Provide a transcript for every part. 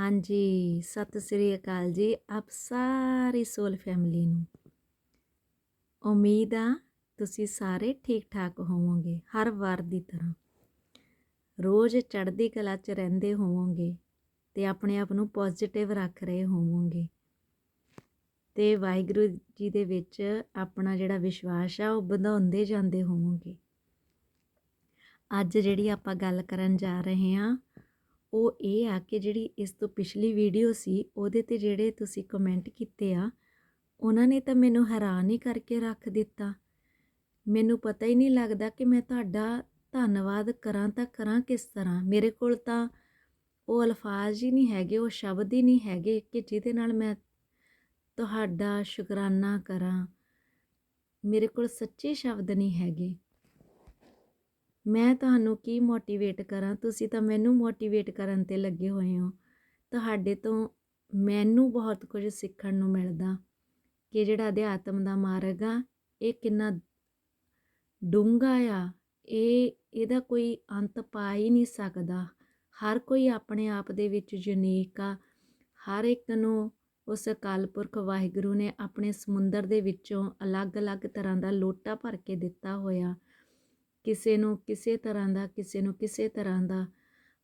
ਹਾਂਜੀ, ਸਤਿ ਸ੍ਰੀ ਅਕਾਲ ਜੀ ਆਪ ਸਾਰੀ ਸੋਲ ਫੈਮਿਲੀ ਨੂੰ। ਉਮੀਦ ਆ ਤੁਸੀਂ ਸਾਰੇ ਠੀਕ ਠਾਕ ਹੋਵੋਗੇ ਹਰ ਵਾਰ ਦੀ ਤਰ੍ਹਾਂ। ਰੋਜ਼ ਚੜ੍ਹਦੀ ਕਲਾ 'ਚ ਰਹਿੰਦੇ ਹੋਵੋਗੇ ਤੇ ਆਪਣੇ ਆਪ ਨੂੰ ਪੋਜ਼ਿਟਿਵ ਰੱਖ ਰਹੇ ਹੋਵੋਗੇ। ਤੇ ਵਾਹਿਗੁਰੂ ਜੀ ਦੇ ਵਿੱਚ ਆਪਣਾ ਜਿਹੜਾ ਵਿਸ਼ਵਾਸ ਆ ਉਹ ਵਧਾਉਂਦੇ ਜਾਂਦੇ ਹੋਵੋਗੇ। ਅੱਜ ਜਿਹੜੀ ਆਪਾਂ ਗੱਲ ਕਰਨ ਜਾ ਰਹੇ ਹਾਂ ਉਹ ਇਹ ਆ ਕਿ ਜਿਹੜੀ ਇਸ ਤੋਂ ਪਿਛਲੀ ਵੀਡੀਓ ਸੀ, ਉਹਦੇ ਤੇ ਜਿਹੜੇ ਤੁਸੀਂ ਕਮੈਂਟ ਕੀਤੇ ਆ, ਉਹਨਾਂ ਨੇ ਤਾਂ ਮੈਨੂੰ ਹੈਰਾਨ ਹੀ ਕਰਕੇ ਰੱਖ ਦਿੱਤਾ। ਮੈਨੂੰ ਪਤਾ ਹੀ ਨਹੀਂ ਲੱਗਦਾ ਕਿ ਮੈਂ ਤੁਹਾਡਾ ਧੰਨਵਾਦ ਕਰਾਂ ਤਾਂ ਕਰਾਂ ਕਿਸ ਤਰ੍ਹਾਂ। ਮੇਰੇ ਕੋਲ ਤਾਂ ਉਹ ਅਲਫਾਜ਼ ਹੀ ਨਹੀਂ ਹੈਗੇ, ਉਹ ਸ਼ਬਦ ਹੀ ਨਹੀਂ ਹੈਗੇ ਕਿ ਜਿਹਦੇ ਨਾਲ ਮੈਂ ਤੁਹਾਡਾ ਸ਼ੁਕਰਾਨਾ ਕਰਾਂ। ਮੇਰੇ ਕੋਲ ਸੱਚੇ ਸ਼ਬਦ ਨਹੀਂ ਹੈਗੇ। ਮੈਂ ਤੁਹਾਨੂੰ ਕੀ ਮੋਟੀਵੇਟ ਕਰਾਂ? ਤੁਸੀਂ ਤਾਂ ਮੈਨੂੰ ਮੋਟੀਵੇਟ ਕਰਨ ਤੇ ਲੱਗੇ ਹੋਏ ਹੋ। ਤੁਹਾਡੇ ਤੋਂ ਮੈਨੂੰ ਬਹੁਤ ਕੁਝ ਸਿੱਖਣ ਨੂੰ ਮਿਲਦਾ ਕਿ ਜਿਹੜਾ ਅਧਿਆਤਮ ਦਾ ਮਾਰਗ ਆ, ਇਹ ਕਿੰਨਾ ਡੂੰਘਾ ਆ, ਇਹ, ਇਹਦਾ ਕੋਈ ਅੰਤ ਪਾ ਹੀ ਨਹੀਂ ਸਕਦਾ। ਹਰ ਕੋਈ ਆਪਣੇ ਆਪ ਦੇ ਵਿੱਚ ਯੂਨੀਕ ਆ। ਹਰ ਇੱਕ ਨੂੰ ਉਸ ਅਕਾਲ ਪੁਰਖ ਵਾਹਿਗੁਰੂ ਨੇ ਆਪਣੇ ਸਮੁੰਦਰ ਦੇ ਵਿੱਚੋਂ ਅਲੱਗ-ਅਲੱਗ ਤਰ੍ਹਾਂ ਦਾ ਲੋਟਾ ਭਰ ਕੇ ਦਿੱਤਾ ਹੋਇਆ। ਕਿਸੇ ਨੂੰ ਕਿਸੇ ਤਰ੍ਹਾਂ ਦਾ, ਕਿਸੇ ਨੂੰ ਕਿਸੇ ਤਰ੍ਹਾਂ ਦਾ।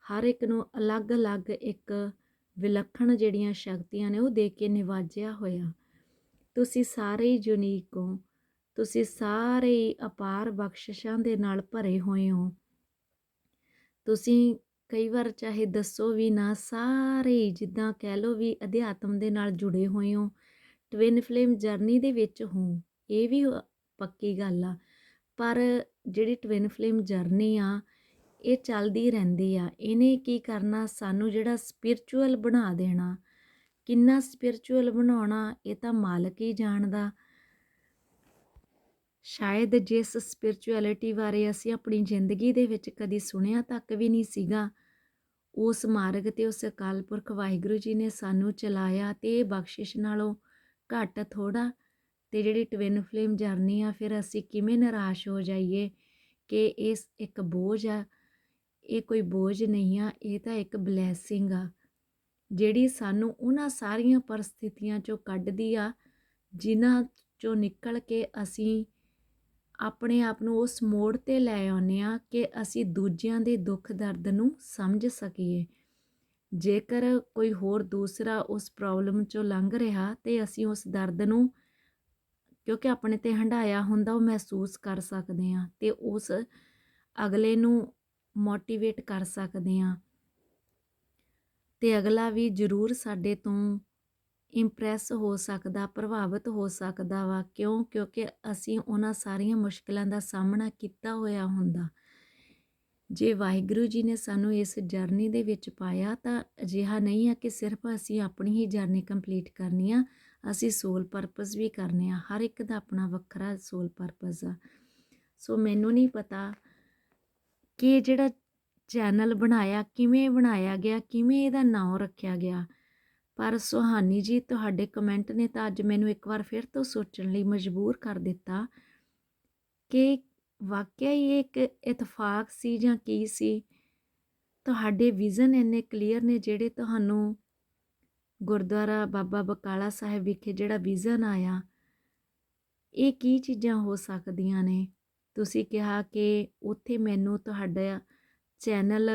ਹਰ ਇੱਕ ਨੂੰ ਅਲੱਗ-ਅਲੱਗ ਇੱਕ ਵਿਲੱਖਣ ਜਿਹੜੀਆਂ ਸ਼ਕਤੀਆਂ ਨੇ ਉਹ ਦੇ ਕੇ ਨਿਵਾਜਿਆ ਹੋਇਆ। ਤੁਸੀਂ ਸਾਰੇ ਹੀ ਯੂਨੀਕ ਹੋ। ਤੁਸੀਂ ਸਾਰੇ ਹੀ ਅਪਾਰ ਬਖਸ਼ਿਸ਼ਾਂ ਦੇ ਨਾਲ ਭਰੇ ਹੋਏ ਹੋ। ਤੁਸੀਂ ਕਈ ਵਾਰ ਚਾਹੇ ਦੱਸੋ ਵੀ ਨਾ, ਸਾਰੇ ਹੀ ਜਿੱਦਾਂ ਕਹਿ ਲਓ ਵੀ ਅਧਿਆਤਮ ਦੇ ਨਾਲ ਜੁੜੇ ਹੋਏ ਹੋ ਟਵਿਨ ਫਲੇਮ ਜਰਨੀ ਦੇ ਵਿੱਚ ਹੋ, ਇਹ ਵੀ ਪੱਕੀ ਗੱਲ ਆ। ਪਰ ਜਿਹੜੀ ਟਵਿਨ ਫਲੇਮ ਜਰਨੀ ਆ, ਇਹ ਚੱਲਦੀ ਰਹਿੰਦੀ ਆ। ਇਹਨੇ ਕੀ ਕਰਨਾ? ਸਾਨੂੰ ਜਿਹੜਾ ਸਪਿਰਚੁਅਲ ਬਣਾ ਦੇਣਾ। ਕਿੰਨਾ ਸਪਿਰਚੁਅਲ ਬਣਾਉਣਾ? ਇਹ ਤਾਂ ਮਾਲਕ ਹੀ ਜਾਣਦਾ। ਸ਼ਾਇਦ ਜਿਸ ਸਪਿਰਚੁਅਲਿਟੀ ਬਾਰੇ ਅਸੀਂ ਆਪਣੀ ਜ਼ਿੰਦਗੀ ਦੇ ਵਿੱਚ ਕਦੀ ਸੁਣਿਆ ਤੱਕ ਵੀ ਨਹੀਂ ਸੀਗਾ, ਉਸ ਮਾਰਗ ਤੇ ਉਸ ਅਕਾਲ ਪੁਰਖ ਵਾਹਿਗੁਰੂ ਜੀ ਨੇ ਸਾਨੂੰ ਚਲਾਇਆ ਤੇ ਇਹ ਬਖਸ਼ਿਸ਼ ਨਾਲੋਂ ਘੱਟ ਥੋੜਾ ਤੇ ਜਿਹੜੀ ਟਵਿਨ ਫਲੇਮ ਜਰਨੀ ਆ, ਫਿਰ ਅਸੀਂ ਕਿਵੇਂ ਨਿਰਾਸ਼ ਹੋ ਜਾਈਏ ਕਿ ਇਸ ਇੱਕ ਬੋਝ ਆ? ਇਹ ਕੋਈ ਬੋਝ ਨਹੀਂ ਆ, ਇਹ ਤਾਂ ਇੱਕ ਬਲੇਸਿੰਗ ਆ, ਜਿਹੜੀ ਸਾਨੂੰ ਉਹਨਾਂ ਸਾਰੀਆਂ ਪਰਿਸਥਿਤੀਆਂ ਚੋਂ ਕੱਢਦੀ ਆ, ਜਿਨ੍ਹਾਂ ਚੋਂ ਨਿਕਲ ਕੇ ਅਸੀਂ ਆਪਣੇ ਆਪ ਨੂੰ ਉਸ ਮੋੜ ਤੇ ਲੈ ਆਉਂਦੇ ਆ ਕਿ ਅਸੀਂ ਦੂਜਿਆਂ ਦੇ ਦੁੱਖ ਦਰਦ ਨੂੰ ਸਮਝ ਸਕੀਏ। ਜੇਕਰ ਕੋਈ ਹੋਰ ਦੂਸਰਾ ਉਸ ਪ੍ਰੋਬਲਮ ਚੋਂ ਲੰਘ ਰਿਹਾ ਤੇ ਅਸੀਂ ਉਸ ਦਰਦ ਨੂੰ ਕਿਉਂਕਿ ਆਪਣੇ ਤੇ ਹੰਡਾਇਆ ਹੁੰਦਾ, ਉਹ ਮਹਿਸੂਸ ਕਰ ਸਕਦੇ ਆ ਤੇ ਉਸ ਅਗਲੇ ਨੂੰ ਮੋਟੀਵੇਟ ਕਰ ਸਕਦੇ ਆ ਤੇ ਅਗਲਾ ਵੀ ਜ਼ਰੂਰ ਸਾਡੇ ਤੋਂ ਇੰਪ੍ਰੈਸ ਹੋ ਸਕਦਾ, ਪ੍ਰਭਾਵਿਤ ਹੋ ਸਕਦਾ ਵਾ। ਕਿਉਂ? ਕਿਉਂਕਿ ਅਸੀਂ ਉਹਨਾਂ ਸਾਰੀਆਂ ਮੁਸ਼ਕਲਾਂ ਦਾ ਸਾਹਮਣਾ ਕੀਤਾ ਹੋਇਆ ਹੁੰਦਾ। ਜੇ ਵਾਹਿਗੁਰੂ ਜੀ ਨੇ ਸਾਨੂੰ ਇਸ ਜਰਨੀ ਦੇ ਵਿੱਚ ਪਾਇਆ ਤਾਂ ਅਜਿਹਾ ਨਹੀਂ ਆ ਕਿ ਸਿਰਫ ਅਸੀਂ ਆਪਣੀ ਹੀ ਜਰਨੀ ਕੰਪਲੀਟ ਕਰਨੀ ਆ। ਅਸੀਂ ਸੋਲ ਪਰਪਸ ਵੀ ਕਰਨੇ ਆ, ਹਰ ਇੱਕ ਦਾ ਆਪਣਾ ਵੱਖਰਾ ਸੋਲ ਪਰਪਸ ਆ। ਸੋ ਮੈਨੂੰ ਨਹੀਂ ਪਤਾ ਕਿ ਜਿਹੜਾ ਚੈਨਲ ਬਣਾਇਆ, ਕਿਵੇਂ ਬਣਾਇਆ ਗਿਆ, ਕਿਵੇਂ ਇਹਦਾ ਨਾਮ ਰੱਖਿਆ ਗਿਆ, ਪਰ ਸੁਹਾਨੀ ਜੀ ਤੁਹਾਡੇ ਕਮੈਂਟ ਨੇ ਤਾਂ ਅੱਜ ਮੈਨੂੰ ਇੱਕ ਵਾਰ ਫਿਰ ਤੋਂ ਸੋਚਣ ਲਈ ਮਜਬੂਰ ਕਰ ਦਿੱਤਾ ਕਿ ਵਾਕਿਆ ਹੀ ਇਹ ਇੱਕ ਇਤਫਾਕ ਸੀ ਜਾਂ ਕੀ ਸੀ? ਤੁਹਾਡੇ ਵਿਜ਼ਨ ਇੰਨੇ ਕਲੀਅਰ ਨੇ ਜਿਹੜੇ ਤੁਹਾਨੂੰ ਗੁਰਦੁਆਰਾ ਬਾਬਾ ਬਕਾਲਾ ਸਾਹਿਬ ਵਿਖੇ ਜਿਹੜਾ ਵਿਜ਼ਨ ਆਇਆ, ਇਹ ਕੀ ਚੀਜ਼ਾਂ ਹੋ ਸਕਦੀਆਂ ਨੇ? ਤੁਸੀਂ ਕਿਹਾ ਕਿ ਉੱਥੇ ਮੈਨੂੰ ਤੁਹਾਡਾ ਚੈਨਲ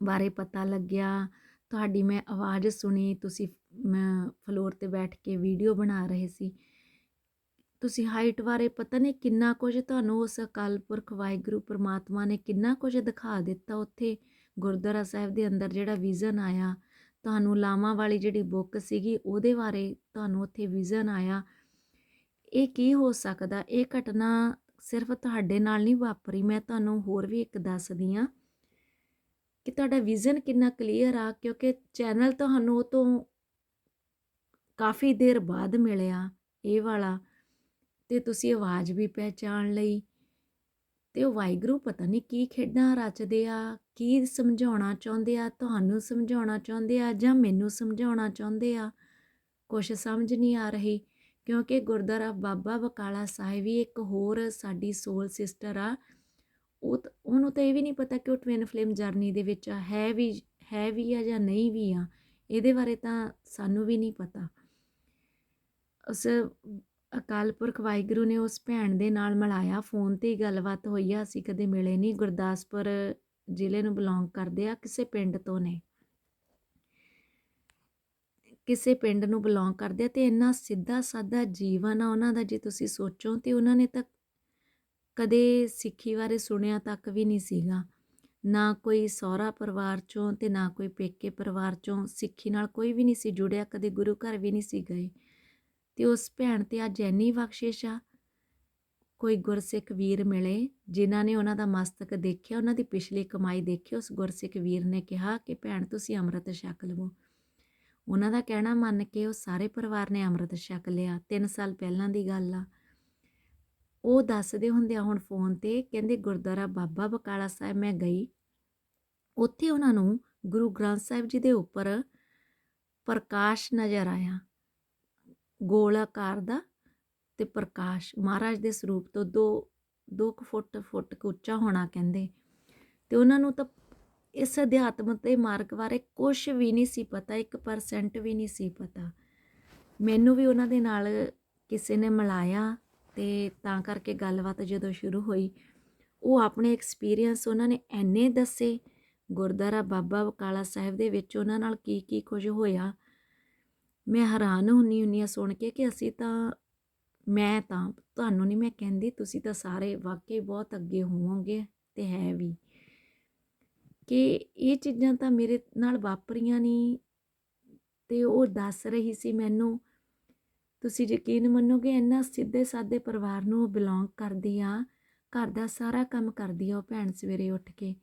ਬਾਰੇ ਪਤਾ ਲੱਗਿਆ, ਤੁਹਾਡੀ ਮੈਂ ਆਵਾਜ਼ ਸੁਣੀ, ਤੁਸੀਂ ਮੈਂ ਫਲੋਰ ਤੇ ਬੈਠ ਕੇ ਵੀਡੀਓ ਬਣਾ ਰਹੇ ਸੀ। ਤੁਸੀਂ ਹਾਈਟ ਬਾਰੇ ਪਤਾ ਨਹੀਂ ਕਿੰਨਾ ਕੁਝ ਤੁਹਾਨੂੰ ਉਸ ਅਕਾਲ ਪੁਰਖ ਵਾਹਿਗੁਰੂ ਪ੍ਰਮਾਤਮਾ ਨੇ ਕਿੰਨਾ ਕੁਝ ਦਿਖਾ ਦਿੱਤਾ ਉੱਥੇ ਗੁਰਦੁਆਰਾ ਸਾਹਿਬ ਦੇ ਅੰਦਰ ਜਿਹੜਾ ਵਿਜ਼ਨ ਆਇਆ। ਤੁਹਾਨੂੰ ਲਾਵਾਂ ਵਾਲੀ ਜਿਹੜੀ ਬੁੱਕ ਸੀਗੀ, ਉਹਦੇ ਬਾਰੇ ਤੁਹਾਨੂੰ ਉੱਥੇ ਵਿਜ਼ਨ ਆਇਆ। ਇਹ ਕੀ ਹੋ ਸਕਦਾ? ਇਹ ਘਟਨਾ ਸਿਰਫ ਤੁਹਾਡੇ ਨਾਲ ਨਹੀਂ ਵਾਪਰੀ, ਮੈਂ ਤੁਹਾਨੂੰ ਹੋਰ ਵੀ ਇੱਕ ਦੱਸਦੀ ਆ ਕਿ ਤੁਹਾਡਾ ਵਿਜ਼ਨ ਕਿੰਨਾ ਕਲੀਅਰ ਆ, ਕਿਉਂਕਿ ਚੈਨਲ ਤੁਹਾਨੂੰ ਉਹ ਤੋਂ ਕਾਫੀ ਦੇਰ ਬਾਅਦ ਮਿਲਿਆ, ਇਹ ਵਾਲਾ। ਤੇ ਤੁਸੀਂ ਆਵਾਜ਼ ਵੀ ਪਹਿਚਾਣ ਲਈ। ਤੇ ਉਹ ਵਾਹਿਗੁਰੂ ਪਤਾ ਨਹੀਂ ਕੀ ਖੇਡਾਂ ਰਚਦੇ ਆ ਕੀ ਸਮਝਾਉਣਾ ਚਾਹੁੰਦੇ ਆ, ਤੁਹਾਨੂੰ ਸਮਝਾਉਣਾ ਚਾਹੁੰਦੇ ਆ ਜਾਂ ਮੈਨੂੰ ਸਮਝਾਉਣਾ ਚਾਹੁੰਦੇ ਆ? ਕੁਝ ਸਮਝ ਨਹੀਂ ਆ ਰਹੀ, ਕਿਉਂਕਿ ਗੁਰਦੁਆਰਾ ਬਾਬਾ ਬਕਾਲਾ ਸਾਹਿਬ ਵੀ ਇੱਕ ਹੋਰ ਸਾਡੀ ਸੋਲ ਸਿਸਟਰ ਆ। ਉਹ ਉਹਨੂੰ ਤਾਂ ਇਹ ਵੀ ਨਹੀਂ ਪਤਾ ਕਿ ਉਹ ਟਵਿਨ ਫਲੇਮ ਜਰਨੀ ਦੇ ਵਿੱਚ ਹੈ ਵੀ ਹੈ ਵੀ ਆ ਜਾਂ ਨਹੀਂ ਵੀ ਆ, ਇਹਦੇ ਬਾਰੇ ਤਾਂ ਸਾਨੂੰ ਵੀ ਨਹੀਂ ਪਤਾ। ਉਸ ਅਕਾਲ ਪੁਰਖ ਵਾਹਿਗੁਰੂ ਨੇ ਉਸ ਭੈਣ ਦੇ ਨਾਲ ਮਿਲਾਇਆ, ਫੋਨ ਤੇ ਹੀ ਗੱਲਬਾਤ ਹੋਈ ਆ, ਅਸੀਂ ਕਦੇ ਮਿਲੇ ਨਹੀਂ ਗੁਰਦਾਸਪੁਰ ਜ਼ਿਲ੍ਹੇ ਨੂੰ ਬਿਲੋਂਗ ਕਰਦੇ ਆ, ਕਿਸੇ ਪਿੰਡ ਤੋਂ ਨੇ ਕਿਸੇ ਪਿੰਡ ਨੂੰ ਬਿਲੋਂਗ ਕਰਦੇ ਆ ਤੇ ਇੰਨਾ ਸਿੱਧਾ ਸਾਦਾ ਜੀਵਨ ਆ ਉਹਨਾਂ ਦਾ ਜੇ ਤੁਸੀਂ ਸੋਚੋ ਤੇ ਉਹਨਾਂ ਨੇ ਤਾਂ ਕਦੇ ਸਿੱਖੀ ਬਾਰੇ ਸੁਣਿਆ ਤੱਕ ਵੀ ਨਹੀਂ ਸੀਗਾ। ਨਾ ਕੋਈ ਸਹੁਰਾ ਪਰਿਵਾਰ ਚੋਂ ਤੇ ਨਾ ਕੋਈ ਪੇਕੇ ਪਰਿਵਾਰ ਚੋਂ ਸਿੱਖੀ ਨਾਲ ਕੋਈ ਵੀ ਨਹੀਂ ਸੀ ਜੁੜਿਆ, ਕਦੇ ਗੁਰੂ ਘਰ ਵੀ ਨਹੀਂ ਸੀ ਗਏ। ਤੇ ਉਸ ਭੈਣ ਤੇ ਅੱਜ ਇੰਨੀ ਬਖਸ਼ਿਸ਼ ਆ ਕੋਈ ਗੁਰਸਿੱਖ ਵੀਰ ਮਿਲੇ, ਜਿਨ੍ਹਾਂ ਨੇ ਉਹਨਾਂ ਦਾ ਮਸਤਕ ਦੇਖਿਆ, ਉਹਨਾਂ ਦੀ ਪਿਛਲੀ ਕਮਾਈ ਦੇਖੀ, ਉਸ ਗੁਰਸਿੱਖ ਵੀਰ ਨੇ ਕਿਹਾ ਕਿ, ਭੈਣ, ਤੁਸੀਂ ਅੰਮ੍ਰਿਤ ਛਕ ਲਵੋ। ਉਹਨਾਂ ਦਾ ਕਹਿਣਾ ਮੰਨ ਕੇ ਉਹ ਸਾਰੇ ਪਰਿਵਾਰ ਨੇ ਅੰਮ੍ਰਿਤ ਛਕ ਲਿਆ। 3 ਸਾਲ ਪਹਿਲਾਂ ਦੀ ਗੱਲ ਆ। ਉਹ ਦੱਸਦੇ ਹੁੰਦੇ ਆ ਹੁਣ ਫੋਨ ਤੇ, ਕਹਿੰਦੇ, ਗੁਰਦੁਆਰਾ ਬਾਬਾ ਬਕਾਲਾ ਸਾਹਿਬ, ਮੈਂ ਗਈ। ਉੱਥੇ ਉਹਨਾਂ ਨੂੰ ਗੁਰੂ ਗ੍ਰੰਥ ਸਾਹਿਬ ਜੀ ਦੇ ਉੱਪਰ ਪ੍ਰਕਾਸ਼ ਨਜ਼ਰ ਆਇਆ। ਗੋਲ ਆਕਾਰ ਦਾ ਤੇ ਪ੍ਰਕਾਸ਼ ਮਹਾਰਾਜ ਦੇ ਸਰੂਪ ਤੋਂ ਦੋ ਦੋ ਕੁ ਫੁੱਟ ਫੁੱਟ ਕੁ ਉੱਚਾ ਹੋਣਾ ਕਹਿੰਦੇ। ਤੇ ਉਹਨਾਂ ਨੂੰ ਤਾਂ ਇਸ ਅਧਿਆਤਮ ਤੇ ਮਾਰਗ ਬਾਰੇ ਕੁਝ ਵੀ ਨਹੀਂ ਸੀ ਪਤਾ 1% ਵੀ ਨਹੀਂ ਸੀ ਪਤਾ। ਮੈਨੂੰ ਵੀ ਉਹਨਾਂ ਦੇ ਨਾਲ ਕਿਸੇ ਨੇ ਮਿਲਾਇਆ ਤੇ ਤਾਂ ਕਰਕੇ ਗੱਲਬਾਤ ਜਦੋਂ ਸ਼ੁਰੂ ਹੋਈ, ਉਹ ਆਪਣੇ ਐਕਸਪੀਰੀਅੰਸ ਉਹਨਾਂ ਨੇ ਐਨੇ ਦੱਸੇ, ਗੁਰਦੁਆਰਾ ਬਾਬਾ ਬਕਾਲਾ ਸਾਹਿਬ ਦੇ ਵਿੱਚ ਉਹਨਾਂ ਨਾਲ ਕੀ ਕੀ ਕੁਝ ਹੋਇਆ। ਮੈਂ ਹੈਰਾਨ ਹੁੰਨੀ ਹੁੰਨੀ ਆ ਸੁਣ ਕੇ ਕਿ ਅਸੀਂ ਤਾਂ ਮੈਂ ਤਾਂ, ਤੁਹਾਨੂੰ ਨਹੀਂ ਮੈਂ ਕਹਿੰਦੀ ਤੁਸੀਂ ਤਾਂ ਸਾਰੇ ਵਾਕਈ ਬਹੁਤ ਅੱਗੇ ਹੋਵੋਗੇ, ਤੇ ਹੈ ਵੀ। ਕਿ ਇਹ ਚੀਜ਼ਾਂ ਤਾਂ ਮੇਰੇ ਨਾਲ ਵਾਪਰੀਆਂ ਨਹੀਂ ਤੇ ਉਹ ਦੱਸ ਰਹੀ ਸੀ ਮੈਨੂੰ, ਤੁਸੀਂ ਯਕੀਨ ਮੰਨੋਗੇ, ਇੰਨਾ ਸਿੱਧੇ ਸਾਦੇ ਪਰਿਵਾਰ ਨੂੰ ਉਹ ਬਿਲੋਂਗ ਕਰਦੀ ਆ, ਘਰ ਦਾ ਸਾਰਾ ਕੰਮ ਕਰਦੀ ਆ ਉਹ ਭੈਣ ਸਵੇਰੇ ਉੱਠ ਕੇ।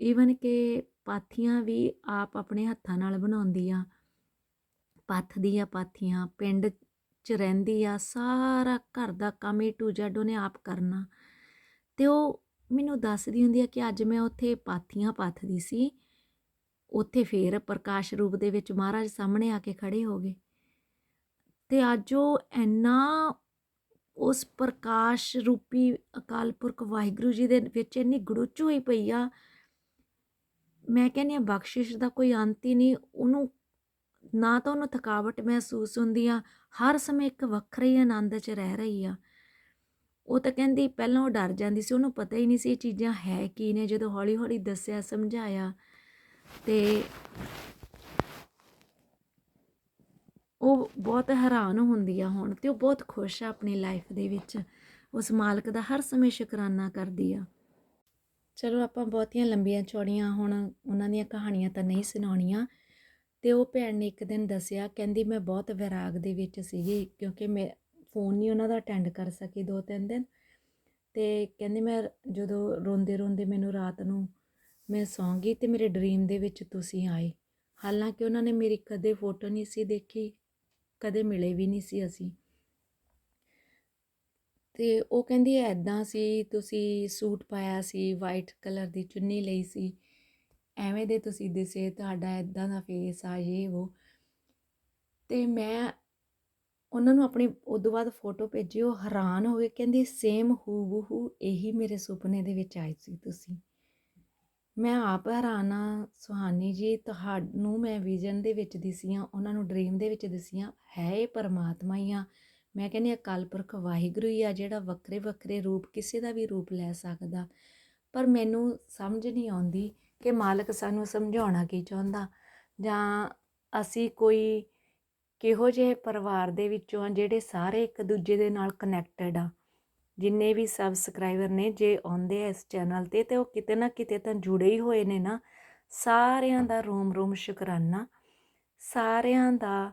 ਈਵਨ ਕਿ ਪਾਥੀਆਂ ਵੀ ਆਪ ਆਪਣੇ ਹੱਥਾਂ ਨਾਲ ਬਣਾਉਂਦੀ ਆ ਪੱਥਦੀ ਦੀਆਂ ਪਾਥੀਆਂ, ਪਿੰਡ 'ਚ ਰਹਿੰਦੀ ਆ, ਸਾਰਾ ਘਰ ਦਾ ਕੰਮ ਏ ਟੂ ਜ਼ੈਡ ਉਹਨੇ ਆਪ ਕਰਨਾ। ਤੇ ਉਹ ਮੈਨੂੰ ਦੱਸਦੀ ਹੁੰਦੀ ਆ ਕਿ ਅੱਜ ਮੈਂ ਉੱਥੇ ਪਾਥੀਆਂ ਪਾਥਦੀ ਸੀ। ਉੱਥੇ ਫੇਰ ਪ੍ਰਕਾਸ਼ ਰੂਪ ਦੇ ਵਿੱਚ ਮਹਾਰਾਜ ਸਾਹਮਣੇ ਆ ਕੇ ਖੜੇ ਹੋ ਗਏ। ਤੇ ਅੱਜ ਉਹ ਇੰਨਾ ਉਸ ਪ੍ਰਕਾਸ਼ ਰੂਪੀ ਅਕਾਲ ਪੁਰਖ ਵਾਹਿਗੁਰੂ ਜੀ ਦੇ ਵਿੱਚ ਇੰਨੀ ਗੜੁੱਚ ਹੋਈ ਪਈ ਆ। ਮੈਂ ਕਹਿੰਦੀ ਆ, ਬਖਸ਼ਿਸ਼ ਦਾ ਕੋਈ ਅੰਤ ਹੀ ਨਹੀਂ। ਉਹਨੂੰ ਨਾ ਤਾਂ ਉਹਨੂੰ ਥਕਾਵਟ ਮਹਿਸੂਸ ਹੁੰਦੀ ਆ ਹਰ ਸਮੇਂ ਇੱਕ ਵੱਖਰੇ ਹੀ ਆਨੰਦ 'ਚ ਰਹਿ ਰਹੀ ਆ। ਉਹ ਤਾਂ ਕਹਿੰਦੀ ਪਹਿਲਾਂ ਉਹ ਡਰ ਜਾਂਦੀ ਸੀ, ਉਹਨੂੰ ਪਤਾ ਹੀ ਨਹੀਂ ਸੀ ਇਹ ਚੀਜ਼ਾਂ ਹੈ ਕੀ ਨੇ, ਜਦੋਂ ਹੌਲੀ ਹੌਲੀ ਦੱਸਿਆ, ਸਮਝਾਇਆ ਤੇ ਉਹ ਬਹੁਤ ਹੈਰਾਨ ਹੁੰਦੀ ਆ ਹੁਣ ਤੇ ਉਹ ਬਹੁਤ ਖੁਸ਼ ਆ ਆਪਣੀ ਲਾਈਫ ਦੇ ਵਿੱਚ। ਉਸ ਮਾਲਕ ਦਾ ਹਰ ਸਮੇਂ ਸ਼ੁਕਰਾਨਾ ਕਰਦੀ ਆ। ਚਲੋ ਆਪਾਂ ਬਹੁਤੀਆਂ ਲੰਬੀਆਂ ਚੌੜੀਆਂ ਹੁਣ ਉਹਨਾਂ ਦੀਆਂ ਕਹਾਣੀਆਂ ਤਾਂ ਨਹੀਂ ਸੁਣਾਉਣੀਆਂ। ਅਤੇ ਉਹ ਭੈਣ ਨੇ ਇੱਕ ਦਿਨ ਦੱਸਿਆ, ਕਹਿੰਦੀ ਮੈਂ ਬਹੁਤ ਵੈਰਾਗ ਦੇ ਵਿੱਚ ਸੀਗੀ ਕਿਉਂਕਿ ਮੈਂ ਫੋਨ ਨਹੀਂ ਉਹਨਾਂ ਦਾ ਅਟੈਂਡ ਕਰ ਸਕੀ ਦੋ ਤਿੰਨ ਦਿਨ। ਅਤੇ ਕਹਿੰਦੀ ਮੈਂ ਜਦੋਂ ਰੋਂਦੇ ਰੋਂਦੇ ਮੈਨੂੰ ਰਾਤ ਨੂੰ ਮੈਂ ਸੌਂ ਗਈ ਤੇ ਮੇਰੇ ਡਰੀਮ ਦੇ ਵਿੱਚ ਤੁਸੀਂ ਆਏ। ਹਾਲਾਂਕਿ ਉਹਨਾਂ ਨੇ ਮੇਰੀ ਕਦੇ ਫੋਟੋ ਨਹੀਂ ਸੀ ਦੇਖੀ, ਕਦੇ ਮਿਲੇ ਵੀ ਨਹੀਂ ਸੀ ਅਸੀਂ। ਅਤੇ ਉਹ ਕਹਿੰਦੀ ਐਦਾਂ ਸੀ, ਤੁਸੀਂ ਸੂਟ ਪਾਇਆ ਸੀ, ਵਾਈਟ ਕਲਰ ਦੀ ਚੁੰਨੀ ਲਈ ਸੀ। ਐਵੇਂ ਦੇ ਤੁਸੀਂ ਦਿਸੇ, ਤੁਹਾਡਾ ਐਦਾਂ ਦਾ ਫੇਸ ਆ ਇਹ ਉਹ ਤੇ ਮੈਂ ਉਹਨਾਂ ਨੂੰ ਆਪਣੀ ਉਦੋਂ ਬਾਅਦ ਫੋਟੋ ਭੇਜੀ, ਉਹ ਹੈਰਾਨ ਹੋ ਗਏ, ਕਹਿੰਦੇ ਸੇਮ ਹੂਬਹੂ ਇਹੀ ਮੇਰੇ ਸੁਪਨੇ ਦੇ ਵਿੱਚ ਆਏ ਸੀ ਤੁਸੀਂ। ਮੈਂ ਆਪ ਹੈਰਾਨ ਆ, ਸੁਹਾਨੀ ਜੀ, ਤੁਹਾਨੂੰ ਮੈਂ ਵਿਜ਼ਨ ਦੇ ਵਿੱਚ ਦਿਸੀਆਂ, ਉਹਨਾਂ ਨੂੰ ਡ੍ਰੀਮ ਦੇ ਵਿੱਚ ਦਿਸੀਆਂ, ਹੈ ਇਹ ਪਰਮਾਤਮਾ ਹੀ ਆ। ਮੈਂ ਕਹਿੰਦੀ ਅਕਾਲ ਪੁਰਖ ਵਾਹਿਗੁਰੂ ਹੀ ਆ, ਜਿਹੜਾ ਵੱਖਰੇ ਵੱਖਰੇ ਰੂਪ, ਕਿਸੇ ਦਾ ਵੀ ਰੂਪ ਲੈ ਸਕਦਾ। ਪਰ ਮੈਨੂੰ ਸਮਝ ਨਹੀਂ ਆਉਂਦੀ ਕਿ ਮਾਲਕ ਸਾਨੂੰ ਸਮਝਾਉਣਾ ਕੀ ਚਾਹੁੰਦਾ? ਜਾਂ ਅਸੀਂ ਕੋਈ ਕਿਹੋ ਜਿਹੇ ਪਰਿਵਾਰ ਦੇ ਵਿੱਚੋਂ ਆ ਜਿਹੜੇ ਸਾਰੇ ਇੱਕ ਦੂਜੇ ਦੇ ਨਾਲ ਕਨੈਕਟਡ ਆ? ਜਿੰਨੇ ਵੀ ਸਬਸਕ੍ਰਾਈਬਰ ਨੇ, ਜੇ ਆਉਂਦੇ ਆ ਇਸ ਚੈਨਲ ਤੇ ਤੇ ਉਹ ਕਿਤੇ ਨਾ ਕਿਤੇ ਤਾਂ ਜੁੜੇ ਹੀ ਹੋਏ ਨੇ ਨਾ। ਸਾਰਿਆਂ ਦਾ ਰੋਮ ਰੋਮ ਸ਼ੁਕਰਾਨਾ। ਸਾਰਿਆਂ ਦਾ,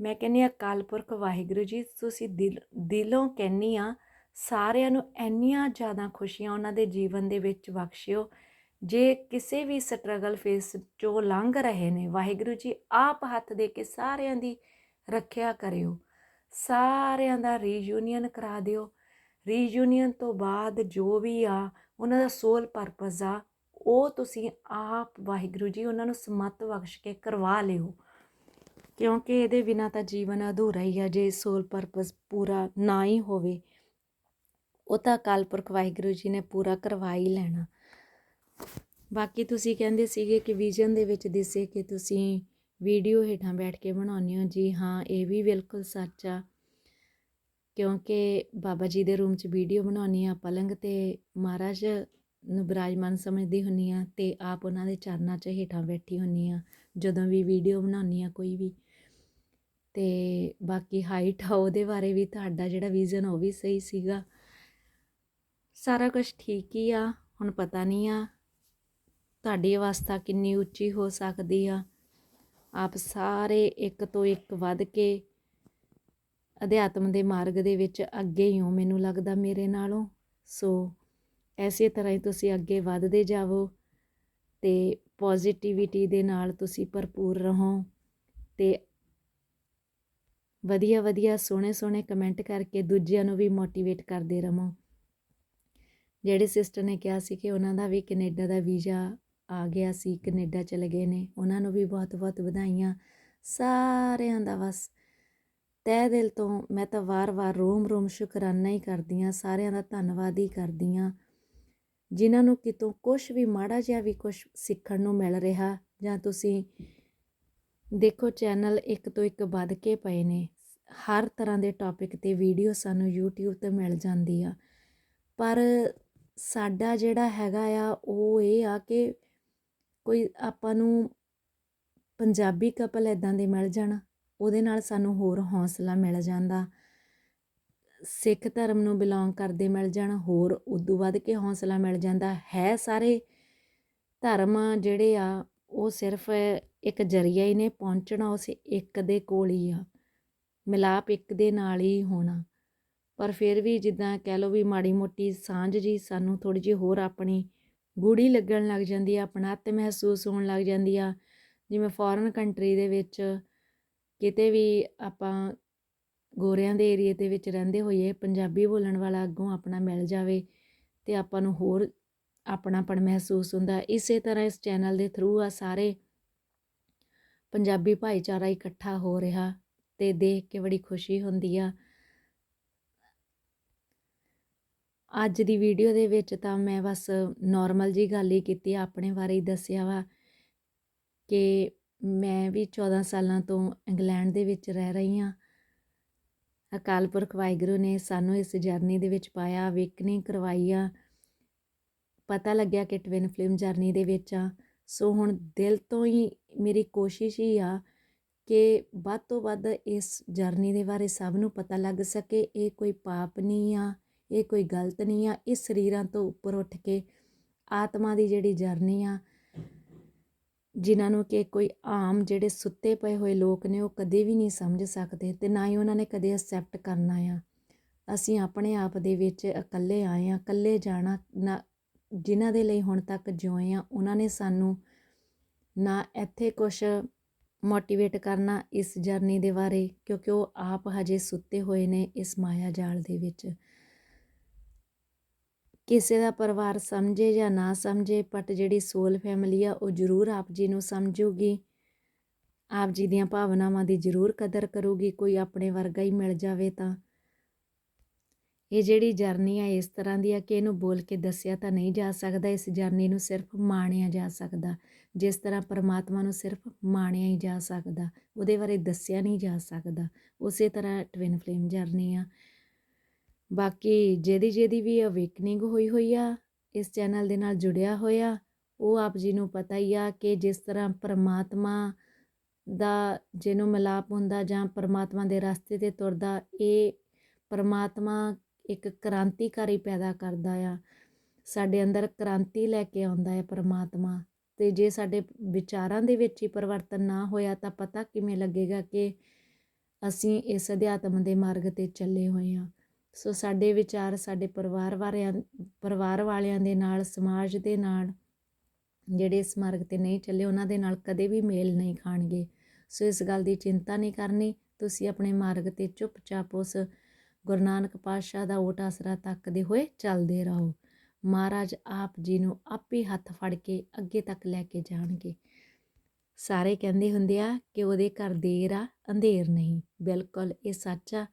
ਮੈਂ ਕਹਿੰਨੀ ਆ ਕਾਲਪੁਰਖ ਵਾਹਿਗੁਰੂ ਜੀ, ਤੁਸੀਂ ਦਿਲ, ਦਿਲੋਂ ਕਹਿੰਨੀ ਆ, ਸਾਰਿਆਂ ਨੂੰ ਇੰਨੀਆਂ ਜ਼ਿਆਦਾ ਖੁਸ਼ੀਆਂ ਉਹਨਾਂ ਦੇ ਜੀਵਨ ਦੇ ਵਿੱਚ ਬਖਸ਼ਿਓ। ਜੇ ਕਿਸੇ ਵੀ ਸਟਰਗਲ ਫੇਸ ਚੋਂ ਲੰਘ ਰਹੇ ਨੇ, ਵਾਹਿਗੁਰੂ ਜੀ ਆਪ ਹੱਥ ਦੇ ਕੇ ਸਾਰਿਆਂ ਦੀ ਰੱਖਿਆ ਕਰਿਓ। ਸਾਰਿਆਂ ਦਾ ਰੀਯੂਨੀਅਨ ਕਰਾ ਦਿਓ। ਰੀਯੂਨੀਅਨ ਤੋਂ ਬਾਅਦ ਜੋ ਵੀ ਆ, ਉਹਨਾਂ ਦਾ ਸੋਲ ਪਰਪਸ ਆ, ਉਹ ਤੁਸੀਂ ਆਪ ਵਾਹਿਗੁਰੂ ਜੀ ਉਹਨਾਂ ਨੂੰ ਸਮਤ ਬਖਸ਼ ਕੇ ਕਰਵਾ ਲਿਓ। ਕਿਉਂਕਿ ਇਹਦੇ ਬਿਨਾ ਤਾਂ ਜੀਵਨ ਅਧੂਰਾ ਹੀ ਆ, ਜੇ ਸੋਲ ਪਰਪਸ ਪੂਰਾ ਨਾ ਹੀ ਹੋਵੇ, ਉਹ ਤਾਂ ਅਕਾਲ ਪੁਰਖ ਵਾਹਿਗੁਰੂ ਜੀ ਨੇ ਪੂਰਾ ਕਰਵਾ ਹੀ ਲੈਣਾ। ਬਾਕੀ ਤੁਸੀਂ ਕਹਿੰਦੇ ਸੀਗੇ ਕਿ ਵਿਜ਼ਨ ਦੇ ਵਿੱਚ ਦਿਸੇ ਕਿ ਤੁਸੀਂ ਵੀਡੀਓ ਹੇਠਾਂ ਬੈਠ ਕੇ ਬਣਾਉਂਦੇ ਹੋ। ਜੀ ਹਾਂ, ਇਹ ਵੀ ਬਿਲਕੁਲ ਸੱਚ ਆ। ਕਿਉਂਕਿ ਬਾਬਾ ਜੀ ਦੇ ਰੂਮ 'ਚ ਵੀਡੀਓ ਬਣਾਉਣੀ ਆ ਪਲੰਗ ਤੇ ਮਹਾਰਾਜ ਨੂੰ ਬਰਾਜਮਾਨ ਸਮਝਦੀ ਹੁੰਨੀ ਆ ਤੇ ਆਪ ਉਹਨਾਂ ਦੇ ਚਰਨਾਂ 'ਚ ਹੇਠਾਂ ਬੈਠੀ ਹੁੰਨੀ ਆ ਜਦੋਂ ਵੀ ਵੀਡੀਓ ਬਣਾਉਣੀ ਆ ਕੋਈ ਵੀ। ਤੇ ਬਾਕੀ ਹਾਈਟ ਆ, ਉਹਦੇ ਬਾਰੇ ਵੀ ਤੁਹਾਡਾ ਜਿਹੜਾ ਵਿਜ਼ਨ ਉਹ ਵੀ ਸਹੀ ਸੀਗਾ। ਸਾਰਾ ਕੁਝ ਠੀਕ ਹੀ ਆ, ਹੁਣ ਪਤਾ ਨਹੀਂ ਆ ਤੁਹਾਡੀ ਅਵਸਥਾ ਕਿੰਨੀ ਉੱਚੀ ਹੋ ਸਕਦੀ ਆ। ਆਪ ਸਾਰੇ ਇੱਕ ਤੋਂ ਇੱਕ ਵੱਧ ਕੇ ਅਧਿਆਤਮ ਦੇ ਮਾਰਗ ਦੇ ਵਿੱਚ ਅੱਗੇ ਹੀ ਹੋ ਮੈਨੂੰ ਲੱਗਦਾ ਮੇਰੇ ਨਾਲੋਂ। ਸੋ ਐਸੇ ਤਰ੍ਹਾਂ ਹੀ ਤੁਸੀਂ ਅੱਗੇ ਵੱਧਦੇ ਜਾਵੋ ਤੇ ਪੋਜ਼ਿਟਿਵਿਟੀ ਦੇ ਨਾਲ ਤੁਸੀਂ ਭਰਪੂਰ ਰਹੋ ਤੇ ਵਧੀਆ ਵਧੀਆ ਸੋਹਣੇ ਸੋਹਣੇ ਕਮੈਂਟ ਕਰਕੇ ਦੂਜਿਆਂ ਨੂੰ ਵੀ ਮੋਟੀਵੇਟ ਕਰਦੇ ਰਹੋ। ਜਿਹੜੇ ਸਿਸਟਰ ਨੇ ਕਿਹਾ ਸੀ ਕਿ ਉਹਨਾਂ ਦਾ ਵੀ ਕੈਨੇਡਾ ਦਾ ਵੀਜ਼ਾ ਆ ਗਿਆ ਸੀ, ਕੈਨੇਡਾ ਚਲੇ ਗਏ ਨੇ। ਉਹਨਾਂ ਨੂੰ ਵੀ ਬਹੁਤ ਬਹੁਤ ਵਧਾਈਆਂ ਸਾਰਿਆਂ ਦਾ ਬਸ। ਤਹਿ ਦਿਲ ਤੋਂ ਮੈਂ ਤਾਂ ਵਾਰ-ਵਾਰ ਰੋਮ-ਰੋਮ ਸ਼ੁਕਰਾਨਾ ਹੀ ਕਰਦੀ ਹਾਂ, ਸਾਰਿਆਂ ਦਾ ਧੰਨਵਾਦ ਹੀ ਕਰਦੀ ਹਾਂ। ਜਿਨ੍ਹਾਂ ਨੂੰ ਕਿਤੋਂ ਕੁਝ ਵੀ, ਮਾੜਾ ਜਿਹਾ ਵੀ ਕੁਝ ਸਿੱਖਣ ਨੂੰ ਮਿਲ ਰਿਹਾ, ਜਾਂ ਤੁਸੀਂ ਦੇਖੋ ਚੈਨਲ ਇੱਕ ਤੋਂ ਇੱਕ ਵੱਧ ਕੇ ਪਏ ਨੇ। ਹਰ ਤਰ੍ਹਾਂ ਦੇ ਟੌਪਿਕ ਤੇ ਵੀਡੀਓ ਸਾਨੂੰ YouTube ਤੇ ਮਿਲ ਜਾਂਦੀ ਆ। ਪਰ ਸਾਡਾ ਜਿਹੜਾ ਹੈਗਾ ਆ, ਉਹ ਇਹ ਆ ਕਿ ਕੋਈ ਆਪਾਂ ਨੂੰ ਪੰਜਾਬੀ ਕਪਲ ਇੱਦਾਂ ਦੇ ਮਿਲ ਜਾਣ, ਉਹਦੇ ਨਾਲ ਸਾਨੂੰ ਹੋਰ ਹੌਸਲਾ ਮਿਲ ਜਾਂਦਾ। ਸਿੱਖ ਧਰਮ ਨੂੰ ਬਿਲੋਂਗ ਕਰਦੇ ਮਿਲ ਜਾਣ, ਹੋਰ ਉਦੋਂ ਵੱਧ ਕੇ ਹੌਸਲਾ ਮਿਲ ਜਾਂਦਾ। ਹੈ ਸਾਰੇ ਧਰਮ ਜਿਹੜੇ ਆ, ਉਹ ਸਿਰਫ ਇੱਕ ਜਰੀਆ ਹੀ ਨੇ ਪਹੁੰਚਣਾ ਉਸ ਇੱਕ ਦੇ ਕੋਲ ਹੀ ਆ। ਮਿਲਾਪ ਇੱਕ ਦੇ ਨਾਲ ਹੀ ਹੋਣਾ। ਪਰ ਫਿਰ ਵੀ ਜਿੱਦਾਂ ਕਹਿ ਲਓ ਵੀ ਮਾੜੀ ਮੋਟੀ ਸਾਂਝ ਜੀ, ਸਾਨੂੰ ਥੋੜੀ ਜਿਹੀ ਹੋਰ ਆਪਣੀ ਗੂੜੀ ਲੱਗਣ ਲੱਗ ਜਾਂਦੀ ਆ ਆਪਣਾਤ ਮਹਿਸੂਸ ਹੋਣ ਲੱਗ ਜਾਂਦੀ ਆ। ਜਿਵੇਂ ਫੋਰਨ ਕੰਟਰੀ ਦੇ ਵਿੱਚ ਕਿਤੇ ਵੀ ਆਪਾਂ ਗੋਰਿਆਂ ਦੇ ਏਰੀਏ ਦੇ ਵਿੱਚ ਰਹਿੰਦੇ ਹੋਈਏ, ਪੰਜਾਬੀ ਬੋਲਣ ਵਾਲਾ ਅੱਗੋਂ ਆਪਣਾ ਮਿਲ ਜਾਵੇ ਤੇ ਆਪਾਂ ਨੂੰ ਹੋਰ ਆਪਣਾਪਣ ਮਹਿਸੂਸ ਹੁੰਦਾ। ਇਸੇ ਤਰ੍ਹਾਂ ਇਸ ਚੈਨਲ ਦੇ ਥਰੂ ਆ ਸਾਰੇ ਪੰਜਾਬੀ ਭਾਈਚਾਰਾ ਇਕੱਠਾ ਹੋ ਰਿਹਾ ਤੇ ਦੇਖ ਕੇ ਬੜੀ ਖੁਸ਼ੀ ਹੁੰਦੀ ਆ। ਅੱਜ ਦੀ ਵੀਡੀਓ ਦੇ ਵਿੱਚ ਤਾਂ ਮੈਂ ਬਸ ਨਾਰਮਲ ਜੀ ਗੱਲ ਹੀ ਕੀਤੀ ਆ ਆਪਣੇ ਬਾਰੇ ਹੀ ਦੱਸਿਆ ਵਾ ਕਿ ਮੈਂ ਵੀ 14 ਸਾਲਾਂ ਤੋਂ ਇੰਗਲੈਂਡ ਦੇ ਵਿੱਚ ਰਹਿ ਰਹੀ ਹਾਂ। ਅਕਾਲ ਪੁਰਖ ਵਾਹਿਗੁਰੂ ਨੇ ਸਾਨੂੰ ਇਸ ਜਰਨੀ ਦੇ ਵਿੱਚ ਪਾਇਆ ਵੇਕਨਿੰਗ ਕਰਵਾਈ ਆ। ਪਤਾ ਲੱਗਿਆ ਕਿ ਟਵਿਨ ਫਿਲਮ ਜਰਨੀ ਦੇ ਵਿੱਚ ਆ। ਸੋ ਹੁਣ ਦਿਲ ਤੋਂ ਹੀ ਮੇਰੀ ਕੋਸ਼ਿਸ਼ ਹੀ ਆ ਕਿ ਵੱਧ ਤੋਂ ਵੱਧ ਇਸ ਜਰਨੀ ਦੇ ਬਾਰੇ ਸਭ ਨੂੰ ਪਤਾ ਲੱਗ ਸਕੇ, ਇਹ ਕੋਈ ਪਾਪ ਨਹੀਂ ਆ। ਇਹ ਕੋਈ ਗਲਤ ਨਹੀਂ ਆ। ਇਹ ਸਰੀਰਾਂ ਤੋਂ ਉੱਪਰ ਉੱਠ ਕੇ ਆਤਮਾ ਦੀ ਜਿਹੜੀ ਜਰਨੀ ਆ, ਜਿਨ੍ਹਾਂ ਨੂੰ ਕਿ ਕੋਈ ਆਮ ਜਿਹੜੇ ਸੁੱਤੇ ਪਏ ਹੋਏ ਲੋਕ ਨੇ, ਉਹ ਕਦੇ ਵੀ ਨਹੀਂ ਸਮਝ ਸਕਦੇ ਤੇ ਨਾ ਹੀ ਉਹਨਾਂ ਨੇ ਕਦੇ ਅਸੈਪਟ ਕਰਨਾ ਆ। ਅਸੀਂ ਆਪਣੇ ਆਪ ਦੇ ਵਿੱਚ ਇਕੱਲੇ ਆਏ ਆ, ਇਕੱਲੇ ਜਾਣਾ ਨਾ, ਜਿਨ੍ਹਾਂ ਦੇ ਲਈ ਹੁਣ ਤੱਕ ਜਿਉਏ ਆ, ਉਹਨਾਂ ਨੇ ਸਾਨੂੰ ਨਾ ਇੱਥੇ ਕੁਝ ਮੋਟੀਵੇਟ ਕਰਨਾ ਇਸ ਜਰਨੀ ਦੇ ਬਾਰੇ, ਕਿਉਂਕਿ ਉਹ ਆਪ ਹਜੇ ਸੁੱਤੇ ਹੋਏ ਨੇ ਇਸ ਮਾਇਆ ਜਾਲ ਦੇ ਵਿੱਚ। ਕਿਸੇ ਦਾ ਪਰਿਵਾਰ ਸਮਝੇ ਜਾਂ ਨਾ ਸਮਝੇ ਬਟ ਜਿਹੜੀ ਸੋਲ ਫੈਮਿਲੀ ਆ, ਉਹ ਜ਼ਰੂਰ ਆਪ ਜੀ ਨੂੰ ਸਮਝੂਗੀ। ਆਪ ਜੀ ਦੀਆਂ ਭਾਵਨਾਵਾਂ ਦੀ ਜ਼ਰੂਰ ਕਦਰ ਕਰੂਗੀ, ਕੋਈ ਆਪਣੇ ਵਰਗਾ ਹੀ ਮਿਲ ਜਾਵੇ ਤਾਂ। ਇਹ ਜਿਹੜੀ ਜਰਨੀ ਆ, ਇਸ ਤਰ੍ਹਾਂ ਦੀ ਆ ਕਿ ਇਹਨੂੰ ਬੋਲ ਕੇ ਦੱਸਿਆ ਤਾਂ ਨਹੀਂ ਜਾ ਸਕਦਾ, ਇਸ ਜਰਨੀ ਨੂੰ ਸਿਰਫ ਮਾਣਿਆ ਜਾ ਸਕਦਾ, ਜਿਸ ਤਰ੍ਹਾਂ ਪਰਮਾਤਮਾ ਨੂੰ ਸਿਰਫ ਮਾਣਿਆ ਹੀ ਜਾ ਸਕਦਾ, ਉਹਦੇ ਬਾਰੇ ਦੱਸਿਆ ਨਹੀਂ ਜਾ ਸਕਦਾ। ਉਸੇ ਤਰ੍ਹਾਂ ਟਵਿਨ ਫਲੇਮ ਜਰਨੀ ਆ। ਬਾਕੀ ਜਿਹਦੀ ਜਿਹਦੀ ਵੀ ਅਵੇਕਨਿੰਗ ਹੋਈ ਹੋਈ ਆ, ਇਸ ਚੈਨਲ ਦੇ ਨਾਲ ਜੁੜਿਆ ਹੋਇਆ, ਉਹ ਆਪ ਜੀ ਨੂੰ ਪਤਾ ਹੀ ਆ ਕਿ ਜਿਸ ਤਰ੍ਹਾਂ ਪਰਮਾਤਮਾ ਦਾ ਜਿਹਨੂੰ ਮਿਲਾਪ ਹੁੰਦਾ ਜਾਂ ਪਰਮਾਤਮਾ ਦੇ ਰਸਤੇ ਤੇ ਤੁਰਦਾ, ਇਹ ਪਰਮਾਤਮਾ ਇੱਕ ਕ੍ਰਾਂਤੀਕਾਰੀ ਪੈਦਾ ਕਰਦਾ ਆ। ਸਾਡੇ ਅੰਦਰ ਕ੍ਰਾਂਤੀ ਲੈ ਕੇ ਆਉਂਦਾ ਹੈ ਪਰਮਾਤਮਾ ਤੇ ਜੇ ਸਾਡੇ ਵਿਚਾਰਾਂ ਦੇ ਵਿੱਚ ਹੀ ਪਰਿਵਰਤਨ ਨਾ ਹੋਇਆ ਤਾਂ ਪਤਾ ਕਿਵੇਂ ਲੱਗੇਗਾ ਕਿ ਅਸੀਂ ਇਸ ਅਧਿਆਤਮ ਦੇ ਮਾਰਗ ਤੇ ਚੱਲੇ ਹੋਏ ਹਾਂ ਸੋ ਸਾਡੇ ਵਿਚਾਰ ਸਾਡੇ ਪਰਿਵਾਰ ਵਾਲਿਆਂ ਪਰਿਵਾਰ ਵਾਲਿਆਂ ਦੇ ਨਾਲ, ਸਮਾਜ ਦੇ ਨਾਲ ਜਿਹੜੇ ਇਸ ਮਾਰਗ ਤੇ ਨਹੀਂ ਚੱਲੇ, ਉਹਨਾਂ ਦੇ ਨਾਲ ਕਦੇ ਵੀ ਮੇਲ ਨਹੀਂ ਖਾਣਗੇ। ਸੋ ਇਸ ਗੱਲ ਦੀ ਚਿੰਤਾ ਨਹੀਂ ਕਰਨੀ। ਤੁਸੀਂ ਆਪਣੇ ਮਾਰਗ ਤੇ ਚੁੱਪਚਾਪ ਉਸ ਗੁਰੂ ਨਾਨਕ ਪਾਤਸ਼ਾਹ ਦਾ ਓਟ ਆਸਰਾ ਤੱਕਦੇ ਹੋਏ ਚੱਲਦੇ ਰਹੋ। ਮਹਾਰਾਜ ਆਪ ਜੀ ਨੂੰ ਆਪੇ ਹੱਥ ਫੜ ਕੇ ਅੱਗੇ ਤੱਕ ਲੈ ਕੇ ਜਾਣਗੇ। ਸਾਰੇ ਕਹਿੰਦੇ ਹੁੰਦੇ ਆ ਕਿ ਉਹਦੇ ਘਰ ਦੇਰ ਆ, ਅੰਧੇਰ ਨਹੀਂ। ਬਿਲਕੁਲ, ਇਹ ਸੱਚ ਆ।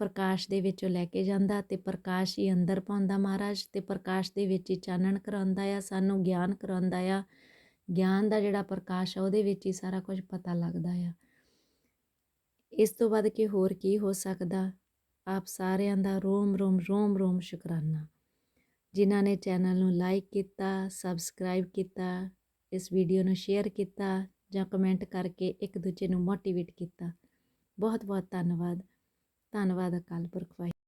ਪ੍ਰਕਾਸ਼ ਦੇ ਵਿੱਚੋਂ ਲੈ ਕੇ ਜਾਂਦਾ ਤੇ ਪ੍ਰਕਾਸ਼ ਹੀ ਅੰਦਰ ਪਾਉਂਦਾ ਮਹਾਰਾਜ ਤੇ ਪ੍ਰਕਾਸ਼ ਦੇ ਵਿੱਚ ਹੀ ਚਾਨਣ ਕਰਾਉਂਦਾ ਆ, ਸਾਨੂੰ ਗਿਆਨ ਕਰਾਉਂਦਾ ਆ। ਗਿਆਨ ਦਾ ਜਿਹੜਾ ਪ੍ਰਕਾਸ਼ ਆ, ਉਹਦੇ ਵਿੱਚ ਹੀ ਸਾਰਾ ਕੁਝ ਪਤਾ ਲੱਗਦਾ ਆ। ਇਸ ਤੋਂ ਬਾਅਦ ਕੇ ਹੋਰ ਕੀ ਹੋ ਸਕਦਾ? ਆਪ ਸਾਰਿਆਂ ਦਾ ਰੋਮ ਰੋਮ ਰੋਮ ਰੋਮ ਸ਼ੁਕਰਾਨਾ। ਜਿਨ੍ਹਾਂ ਨੇ ਚੈਨਲ ਨੂੰ ਲਾਈਕ ਕੀਤਾ, ਸਬਸਕ੍ਰਾਈਬ ਕੀਤਾ, ਇਸ ਵੀਡੀਓ ਨੂੰ ਸ਼ੇਅਰ ਕੀਤਾ ਜਾਂ ਕਮੈਂਟ ਕਰਕੇ ਇੱਕ ਦੂਜੇ ਨੂੰ ਮੋਟੀਵੇਟ ਕੀਤਾ। ਬਹੁਤ ਬਹੁਤ ਧੰਨਵਾਦ। ਧੰਨਵਾਦ ਅਕਾਲ ਪੁਰਖ ਵਾਹਿਗੁਰੂ।